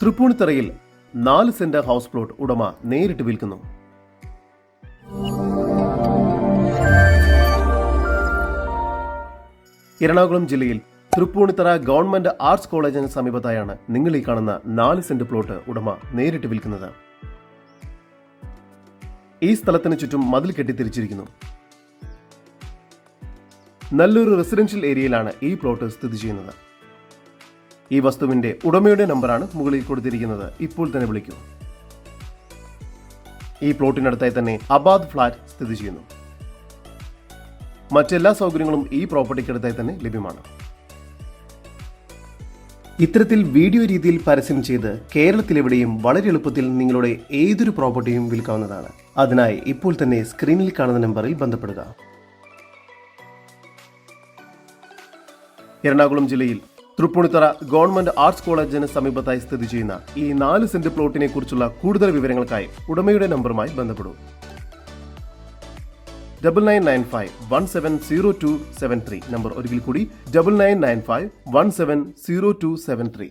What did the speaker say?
തൃപ്പൂണിത്തറയിൽ നാല് saint house plot ഉടമ നേരിട്ട് വിൽക്കുന്നു. എറണാകുളം ജില്ലയിൽ തൃപ്പൂണിത്തറ ഗവൺമെന്റ് ആർട്സ് കോളേജിന് സമീപത്തായാണ് നിങ്ങൾ ഈ കാണുന്ന നാല് സെന്റ് പ്ലോട്ട് ഉടമ നേരിട്ട് വിൽക്കുന്നത്. ഈ സ്ഥലത്തിന് ചുറ്റും മതിൽ കെട്ടിത്തിരിച്ചിരിക്കുന്നു. നല്ലൊരു റെസിഡൻഷ്യൽ ഏരിയയിലാണ് ഈ പ്ലോട്ട് സ്ഥിതി ചെയ്യുന്നത്. ഈ വസ്തുവിന്റെ ഉടമയുടെ നമ്പറാണ് മുകളിൽ കൊടുത്തിരിക്കുന്നത്. ഇപ്പോൾ തന്നെ വിളിക്കൂ. ഈ പ്ലോട്ടിനടുത്തായി തന്നെ അബാദ് ഫ്ലാറ്റ് സ്ഥിതി ചെയ്യുന്നു. മറ്റെല്ലാ സൗകര്യങ്ങളും ഈ പ്രോപ്പർട്ടിക്കടുത്തായി തന്നെ ലഭ്യമാണ്. ഇത്തരത്തിൽ വീഡിയോ രീതിയിൽ പരസ്യം ചെയ്ത് കേരളത്തിലെവിടെയും വളരെ എളുപ്പത്തിൽ നിങ്ങളുടെ ഏതൊരു പ്രോപ്പർട്ടിയും വിൽക്കാവുന്നതാണ്. അതിനായി ഇപ്പോൾ തന്നെ സ്ക്രീനിൽ കാണുന്ന നമ്പറിൽ ബന്ധപ്പെടുക. എറണാകുളം ജില്ലയിൽ തൃപ്പൂണിത്തറ ഗവൺമെന്റ് ആർട്സ് കോളേജിന് സമീപത്തായി സ്ഥിതി ചെയ്യുന്ന ഈ നാല് സെന്റ് പ്ലോട്ടിനെ കുറിച്ചുള്ള കൂടുതൽ വിവരങ്ങൾക്കായി ഉടമയുടെ നമ്പറുമായി ബന്ധപ്പെടൂ. Double nine nine five one seven zero two seven three number ഒരിക്കൽ കൂടി double nine nine five one seven zero two seven three